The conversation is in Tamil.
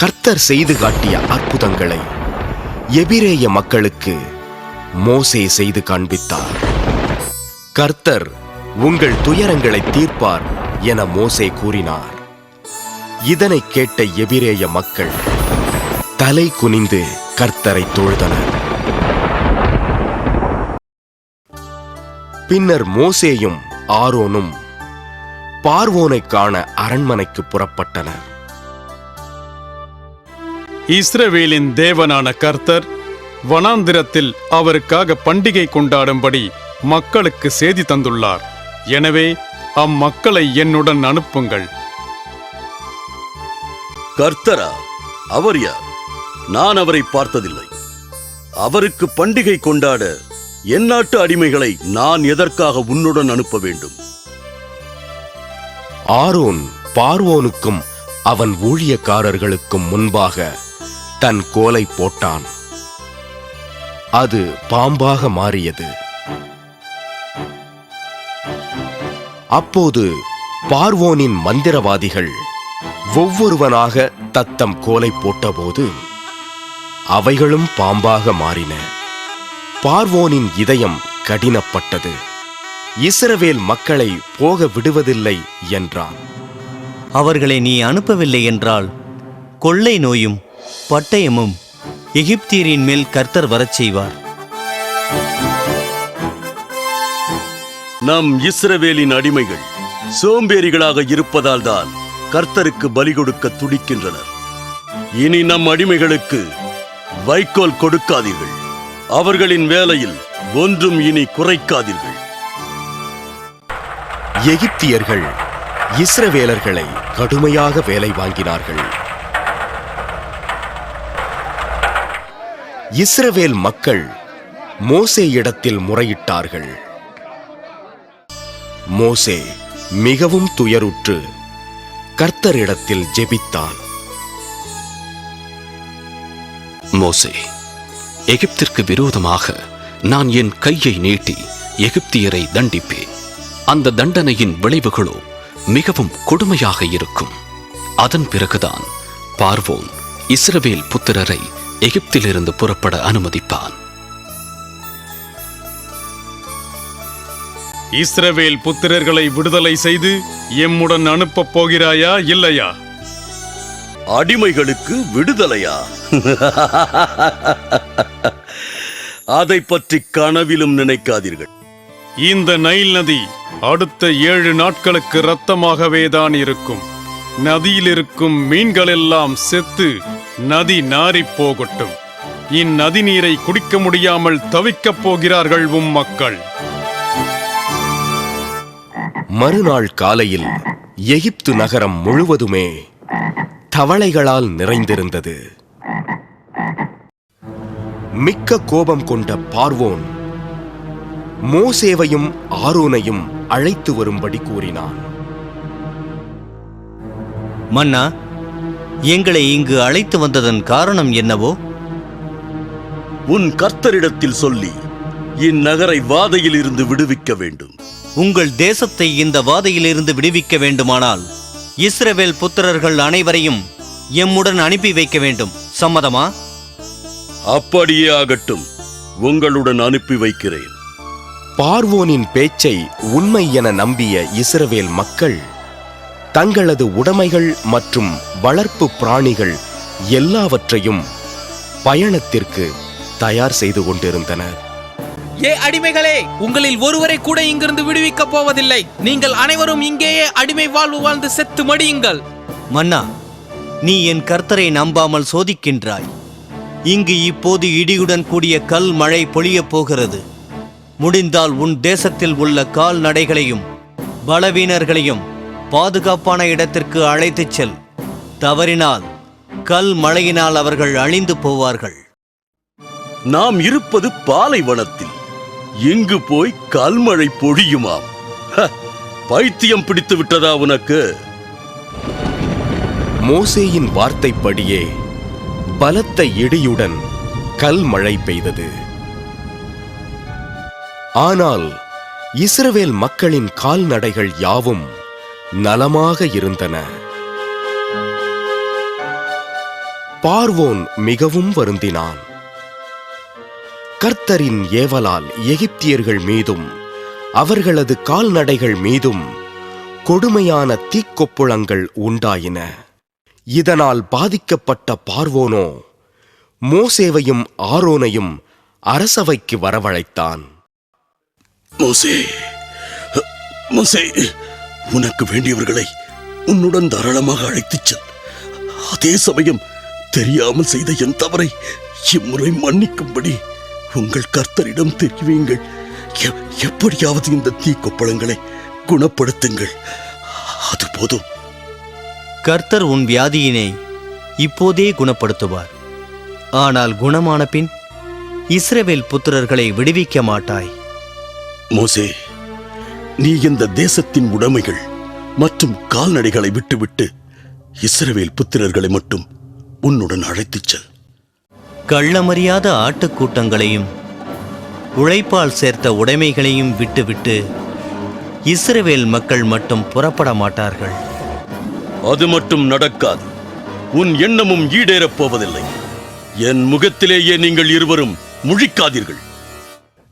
கர்த்தர் செய்து காட்டிய அற்புதங்களை எபிரேய மக்களுக்கு மோசே செய்து காண்பித்தார். கர்த்தர் உங்கள் துயரங்களை தீர்ப்பார் என மோசே கூறினார். இதனை கேட்ட எபிரேய மக்கள் தலை குனிந்து கர்த்தரை தொழுதனர். பின்னர் மோசேயும் ஆரோனும் பார்வோனை காண அரண்மனைக்கு புறப்பட்டனர். இஸ்ரவேலின் தேவனான கர்த்தர் வனாந்திரத்தில் அவருக்காக பண்டிகை கொண்டாடும்படி மக்களுக்கு செய்தி தந்துள்ளார். எனவே அம்மக்களை என்னுடன் அனுப்புங்கள். கர்த்தரா அவர் யார்? நான் அவரை பார்த்ததில்லை. அவருக்கு பண்டிகை கொண்டாட என் நாட்டு அடிமைகளை நான் எதற்காக உன்னுடன் அனுப்ப வேண்டும்? ஆரோன் பார்வோனுக்கும் அவன் ஊழியக்காரர்களுக்கும் முன்பாக தன் கோலை போட்டான். அது பாம்பாக மாறியது. அப்போது பார்வோனின் மந்திரவாதிகள் ஒவ்வொருவனாக தத்தம் கோலை போட்டபோது அவைகளும் பாம்பாக மாறின. பார்வோனின் இதயம் கடினப்பட்டது. இஸ்ரவேல் மக்களை போக விடுவதில்லை என்றான். அவர்களை நீ அனுப்பவில்லை என்றால் கொள்ளை நோயும் பட்டயமும் எகிப்தியரின் மேல் கர்த்தர் வரச் செய்வார். நம் இஸ்ரவேலின் அடிமைகள் சோம்பேறிகளாக இருப்பதால் தான் கர்த்தருக்கு பலி கொடுக்க துடிக்கின்றனர். இனி நம் அடிமைகளுக்கு வைக்கோல் கொடுக்காதீர்கள். அவர்களின் வேலையில் ஒன்றும் இனி குறைக்காதீர்கள். எகிப்தியர்கள் இஸ்ரவேலர்களை கடுமையாக வேலை வாங்கினார்கள். இஸ்ரவேல் மக்கள் மோசே இடத்தில் முறையிட்டார்கள். மோசே மிகவும் துயருற்று கர்த்தரிடத்தில் ஜெபித்தான். மோசே எகிப்திற்கு விரோதமாக நான் என் கையை நீட்டி எகிப்தியரை தண்டிப்பேன். அந்த தண்டனையின் விளைவுகளோ மிகவும் கொடுமையாக இருக்கும். அதன் பிறகுதான் பார்வோன் இஸ்ரவேல் புத்திரரை எகிப்திலிருந்து புறப்பட அனுமதிப்பான். இஸ்ரவேல் புத்திரர்களை விடுதலை செய்து எம்முடன் அனுப்பப் போகிறாயா இல்லையா? அடிமைகளுக்கு விடுதலையா? அதை பற்றி கனவிலும் நினைக்காதீர்கள். இந்த நைல் நதி அடுத்த ஏழு நாட்களுக்கு இரத்தமாகவே தான் இருக்கும். நதியில் இருக்கும் மீன்களெல்லாம் செத்து நதி நாறிப் போகட்டும். இந்நதி நீரை குடிக்க முடியாமல் தவிக்கப் போகிறார்கள் உம் மக்கள். மறுநாள் காலையில் எகிப்து நகரம் முழுவதுமே தவளைகளால் நிறைந்திருந்தது. மிக்க கோபம் கொண்ட பார்வோன் மோசேவையும் ஆரோனையும் அழைத்து வரும்படி கூறினான். மன்னா எங்களை இங்கு அழைத்து வந்ததன் காரணம் என்னவோ? உன் கர்த்தரிடத்தில் சொல்லி இந்நகரை வாதையில் இருந்து விடுவிக்க வேண்டும். உங்கள் தேசத்தை இந்த வாதையிலிருந்து விடுவிக்க வேண்டுமானால் இஸ்ரவேல் புத்திரர்கள் அனைவரையும் எம்முடன் அனுப்பி வைக்க வேண்டும். சம்மதமா? அப்படியே ஆகட்டும் உங்களுடன் அனுப்பி வைக்கிறேன். பார்வோனின் பேச்சை உண்மை என நம்பிய இஸ்ரவேல் மக்கள் தங்களது உடைமைகள் மற்றும் வளர்ப்பு பிராணிகள் எல்லாவற்றையும் பயணத்திற்கு தயார் செய்து கொண்டிருந்தனர். ஏ அடிமைகளே உங்களில் ஒருவரை கூட இங்கிருந்து விடுவிக்கப் போவதில்லை. நீங்கள் அனைவரும் இங்கேயே அடிமை வாழ்வு வாழ்ந்து செத்து மடியுங்கள். மன்னா நீ என் கர்த்தரை நம்பாமல் சோதிக்கின்றாய். இங்கு இப்போது இடியுடன் கூடிய கல் மழை பொழியப் போகிறது. முடிந்தால் உன் தேசத்தில் உள்ள கால்நடைகளையும் பலவீனர்களையும் பாதுகாப்பான இடத்திற்கு அழைத்துச் செல். தவறினால் கல் மழையினால் அவர்கள் அழிந்து போவார்கள். நாம் இருப்பது பாலைவனத்தில். இங்கு போய் கல்மழை பொழியுமாம்? பைத்தியம் பிடித்து விட்டதா உனக்கு? மோசேயின் வார்த்தைப்படியே பலத்த இடியுடன் கல்மழை பெய்தது. ஆனால் இஸ்ரவேல் மக்களின் கால்நடைகள் யாவும் நலமாக இருந்தன. பார்வோன் மிகவும் வருந்தினான். கர்த்தரின் ஏவலால் எகிப்தியர்கள் மீதும் அவர்களது கால்நடைகள் மீதும் கொடுமையான தீக்கொப்புளங்கள் உண்டாயின. இதனால் பாதிக்கப்பட்ட பார்வோனோ மோசேவையும் ஆரோனையும் அரசவைக்கு வரவழைத்தான். மோசே மோசே உனக்கு வேண்டியவர்களை உன்னுடன் தாராளமாக அழைத்துச் செல். அதே சமயம் தெரியாமல் செய்த என் தவறை இம்முறை மன்னிக்கும்படி உங்கள் கர்த்தரிடம் தெரிவியுங்கள். எப்படியாவது இந்த தீக்கொப்பளங்களை குணப்படுத்துங்கள். அது போதும். கர்த்தர் உன் வியாதியினை இப்போதே குணப்படுத்துவார். ஆனால் குணமான பின் இஸ்ரவேல் புத்திரர்களை விடுவிக்க மாட்டாய். மோசே நீ இந்த தேசத்தின் உடைமைகள் மற்றும் கால்நடைகளை விட்டுவிட்டு இஸ்ரவேல் புத்திரர்களை மட்டும் உன்னுடன் அழைத்துச் செல். கள்ளமறியாத ஆட்டுக்கூட்டங்களையும் உழைப்பால் சேர்த்த உடைமைகளையும் விட்டுவிட்டு இஸ்ரவேல் மக்கள் மட்டும் புறப்பட மாட்டார்கள். அது மட்டும் நடக்காது. உன் எண்ணமும் ஈடேறப் போவதில்லை. என் முகத்திலேயே நீங்கள் இருவரும் முழிக்காதீர்கள்.